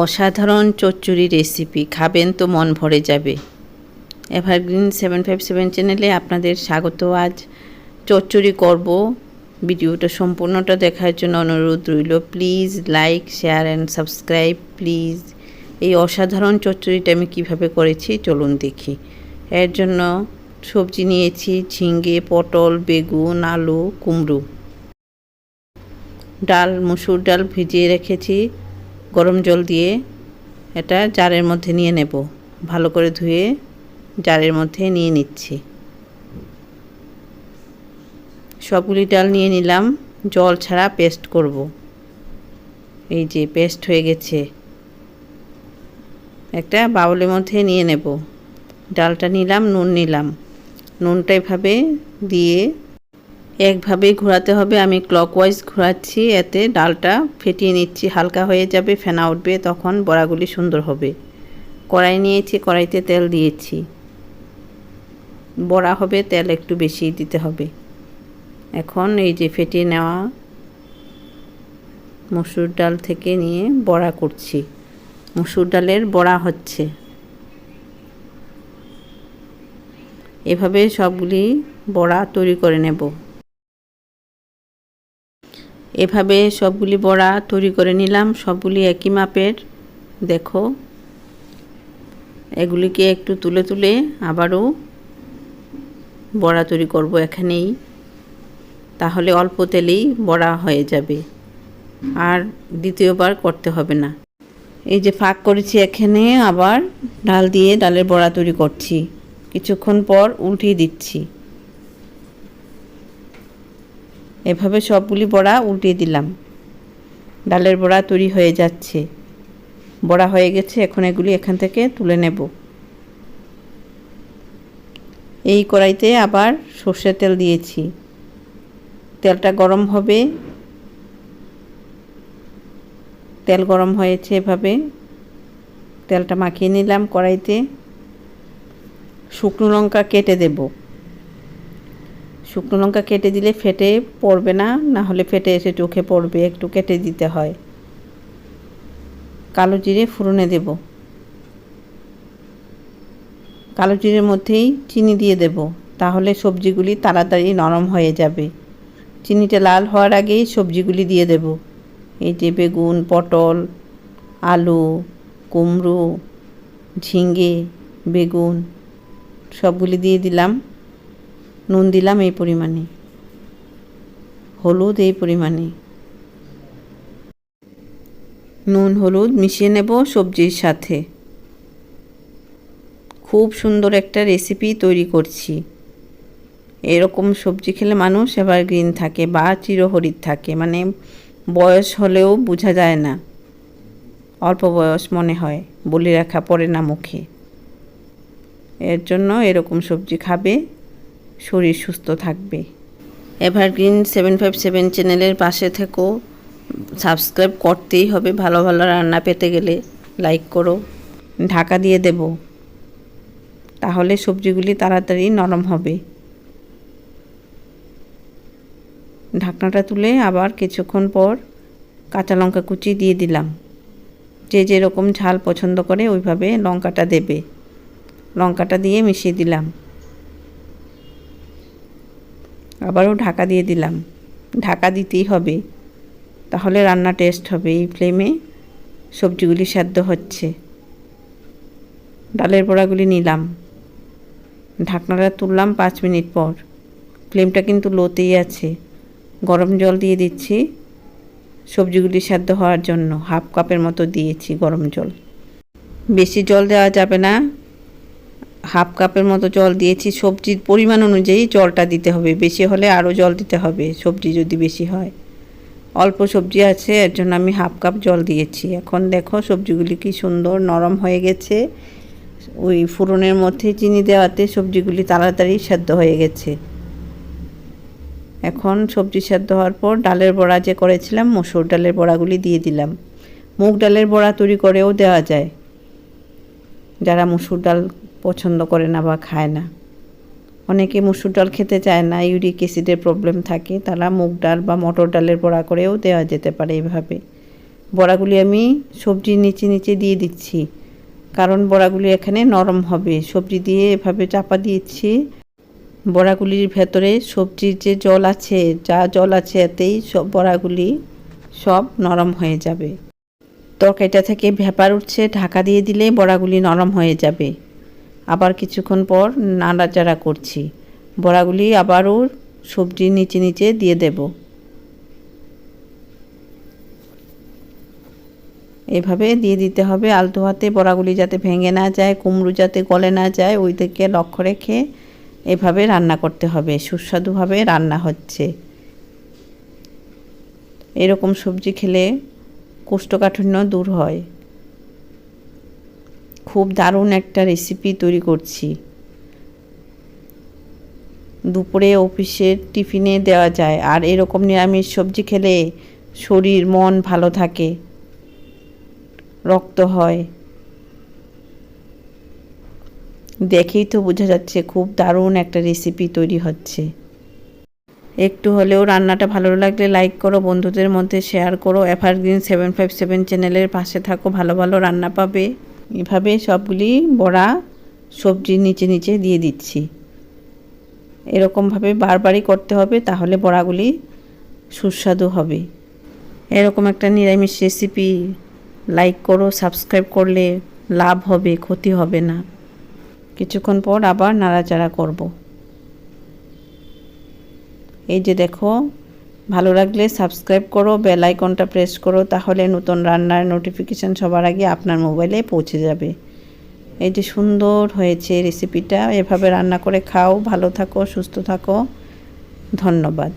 অসাধারণ চচ্চড়ি রেসিপি খাবেন তো মন ভরে যাবে। এভারগ্রিন সেভেন ফাইভ সেভেন চ্যানেলে আপনাদের স্বাগত। আজ চচ্চড়ি করব। ভিডিওটা সম্পূর্ণটা দেখার জন্য অনুরোধ রইল। Please like share and subscribe please এই অসাধারণ চচ্চড়িটা আমি কীভাবে করেছি চলুন দেখি। এর জন্য সবজি নিয়েছি ঝিঙ্গে পটল, বেগুন, আলু, কুমড়ো। ডাল, মুসুর ডাল ভিজিয়ে রেখেছি। গরম জল দিয়ে এটা জারের মধ্যে নিয়ে নেব। ভালো করে ধুয়ে জারের মধ্যে নিয়ে নিচ্ছি। সবগুলি ডাল নিয়ে নিলাম। জল ছাড়া পেস্ট করব। এই যে পেস্ট হয়ে গেছে। একটা বাউলের মধ্যে নিয়ে নেব। ডালটা নিলাম, নুন নিলাম। নুনটা এভাবে দিয়ে একভাবে ঘোরাতে হবে। আমি ক্লকওয়াইজ ঘোরাচ্ছি, এতে ডালটা ফেটিয়ে নিচ্ছি, হালকা হয়ে যাবে, ফেনা উঠবে, তখন বড়াগুলি সুন্দর হবে। কড়াই নিয়েছি, কড়াইতে তেল দিয়েছি। বড়া হবে, তেল একটু বেশি দিতে হবে। এখন এই যে ফেটিয়ে নেওয়া মসুর ডাল থেকে নিয়ে বড়া করছি। মসুর ডালের বড়া হচ্ছে। এভাবে সবগুলি বড়া তৈরি করে নেব। এভাবে সবগুলি বড়া তৈরি করে নিলাম, সবগুলি একই মাপের। দেখো, এগুলিকে একটু তুলে তুলে আবারও বড়া তৈরি করব এখানেই। তাহলে অল্প তেলেই বড়া হয়ে যাবে। আর দ্বিতীয়বার করতে হবে না। এই যে ফাঁক করেছি এখানে, আবার ডাল দিয়ে ডালের বড়া তৈরি করছি। কিছুক্ষণ পর উল্টিয়ে দিচ্ছি। এভাবে সবগুলি বড়া উল্টিয়ে দিলাম। ডালের বড়া তৈরি হয়ে যাচ্ছে। বড়া হয়ে গেছে, এখন এগুলি এখান থেকে তুলে নেব। এই কড়াইতে আবার সর্ষের তেল দিয়েছি। তেলটা গরম হবে। তেল গরম হয়েছে এভাবে। তেলটা মাখিয়ে নিলাম কড়াইতে। শুকনো লঙ্কা কেটে দেব। শুকনো লঙ্কা কেটে দিলে ফেটে পড়বে না না হলে ফেটে এসে চোখে পড়বে, একটু কেটে দিতে হয়। কালো জিরে ফুরনে দেব। কালো জিরের মধ্যেই চিনি দিয়ে দেব, তাহলে সবজিগুলি তাড়াতাড়ি নরম হয়ে যাবে। চিনিটা লাল হওয়ার আগেই সবজিগুলি দিয়ে দেব। এই যে বেগুন, পটল, আলু, কুমড়ো, ঝিঙে, বেগুন, সবগুলি দিয়ে দিলাম। নুন দিলাম এই পরিমাণে। হলুদ এই পরিমাণে। নুন, হলুদ মিশিয়ে নেব সবজির সাথে। খুব সুন্দর একটা রেসিপি তৈরি করছি। এরকম সবজি খেলে মানুষ এবার গ্রিন থাকে বা চিরহরিত থাকে মানে বয়স হলেও বোঝা যায় না। অল্প বয়স মনে হয়, বলি রাখা পড়ে না মুখে। এর জন্য এরকম সবজি খাবে। শরীর সুস্থ থাকবে। এভারগ্রিন সেভেন ফাইভ সেভেন চ্যানেলের পাশে থেকো। সাবস্ক্রাইব করতেই হবে ভালো ভালো রান্না পেতে গেলে। লাইক করো। ঢাকা দিয়ে দেব। তাহলে সবজিগুলি তাড়াতাড়ি নরম হবে। ঢাকনাটা তুলে আবার কিছুক্ষণ পর কাঁচা লঙ্কা কুচি দিয়ে দিলাম। যে যেরকম ঝাল পছন্দ করে ওইভাবে লঙ্কাটা দেবে। লঙ্কাটা দিয়ে মিশিয়ে দিলাম। আবারও ঢাকা দিয়ে দিলাম। ঢাকা দিতেই হবে। তাহলে রান্না টেস্ট হবে। এই ফ্লেমে সবজিগুলি সেদ্ধ হচ্ছে। ডালের বড়াগুলি নিলাম। ঢাকনাটা তুললাম পাঁচ মিনিট পর। ফ্লেমটা কিন্তু লোতেই আছে। গরম জল দিয়ে দিচ্ছি সবজিগুলি সেদ্ধ হওয়ার জন্য। হাফ কাপের মতো দিয়েছি গরম জল। বেশি জল দেওয়া যাবে না। হাফ কাপের মতো জল দিয়েছি। সবজির পরিমাণ অনুযায়ী জলটা দিতে হবে। বেশি হলে আরও জল দিতে হবে, সবজি যদি বেশি হয়। অল্প সবজি আছে, এর জন্য আমি হাফ কাপ জল দিয়েছি। এখন দেখো সবজিগুলি কি সুন্দর নরম হয়ে গেছে। ওই ফুরনের মধ্যে চিনি দেওয়াতে সবজিগুলি তাড়াতাড়ি সেদ্ধ হয়ে গেছে। এখন সবজি সেদ্ধ হওয়ার পর ডালের বড়া যে করেছিলাম, মসুর ডালের বড়াগুলি দিয়ে দিলাম। মুগ ডালের বড়া তৈরি করেও দেওয়া যায়। যারা মসুর ডাল পছন্দ করে না বা খায় না। অনেকে মুসুর ডাল খেতে চায় না, ইউরিক অ্যাসিডের প্রবলেম থাকে, তারা মুগ ডাল বা মটর ডালের বড়া করেও দেওয়া যেতে পারে এভাবে। বড়াগুলি আমি সবজির নিচে নিচে দিয়ে দিচ্ছি, কারণ বড়াগুলি এখানে নরম হবে। সবজি দিয়ে এভাবে চাপা দিয়েছি বড়াগুলির ভেতরে সবজির যে জল আছে, যা জল আছে এতেই সব বড়াগুলি সব নরম হয়ে যাবে। তরকারিটা থেকে ভেপার উঠছে, ঢাকা দিয়ে দিলে বড়াগুলি নরম হয়ে যাবে। আবার কিছুক্ষণ পর নাড়াচাড়া করছি। বড়াগুলি আবারও সবজি নিচে নিচে দিয়ে দেব। এভাবে দিয়ে দিতে হবে আলতো হাতে। বড়াগুলি যাতে ভেঙে না যায়, কুমড়ো যাতে গলে না যায়, ওই দিকে লক্ষ্য রেখে এভাবে রান্না করতে হবে। সুস্বাদুভাবে রান্না হচ্ছে। এরকম সবজি খেলে কোষ্ঠকাঠিন্য দূর হয়। খুব দারুণ একটা রেসিপি তৈরি করছি। দুপুরে অফিসের টিফিনে দেওয়া যায়, আর এরকম নিরামিষ সবজি খেলে শরীর, মন ভালো থাকে। রক্ত হয়। দেখেই তো বোঝা যাচ্ছে খুব দারুণ একটা রেসিপি তৈরি হচ্ছে। একটু হলেও রান্নাটা ভালো লাগলে লাইক করো, বন্ধুদের মধ্যে শেয়ার করো। এভারগ্রিন সেভেন ফাইভ সেভেন চ্যানেলের পাশে থাকো, ভালো ভালো রান্না পাবে। এভাবে সবগুলি বড়া সবজির নিচে নিচে দিয়ে দিচ্ছি। এরকমভাবে বারবারই করতে হবে, তাহলে বড়াগুলি সুস্বাদু হবে। এরকম একটা নিরামিষ রেসিপি লাইক করো, সাবস্ক্রাইব করলে লাভ হবে, ক্ষতি হবে না। কিছুক্ষণ পর আবার নাড়াচাড়া করব। এই যে দেখো ভালো লাগলে সাবস্ক্রাইব করো বেল আইকনটা প্রেস করো, তাহলে নতুন রান্নার নোটিফিকেশান সবার আগে আপনার মোবাইলে পৌঁছে যাবে। এই যে সুন্দর হয়েছে রেসিপিটা এভাবে রান্না করে খাও, ভালো থাকো, সুস্থ থাকো, ধন্যবাদ।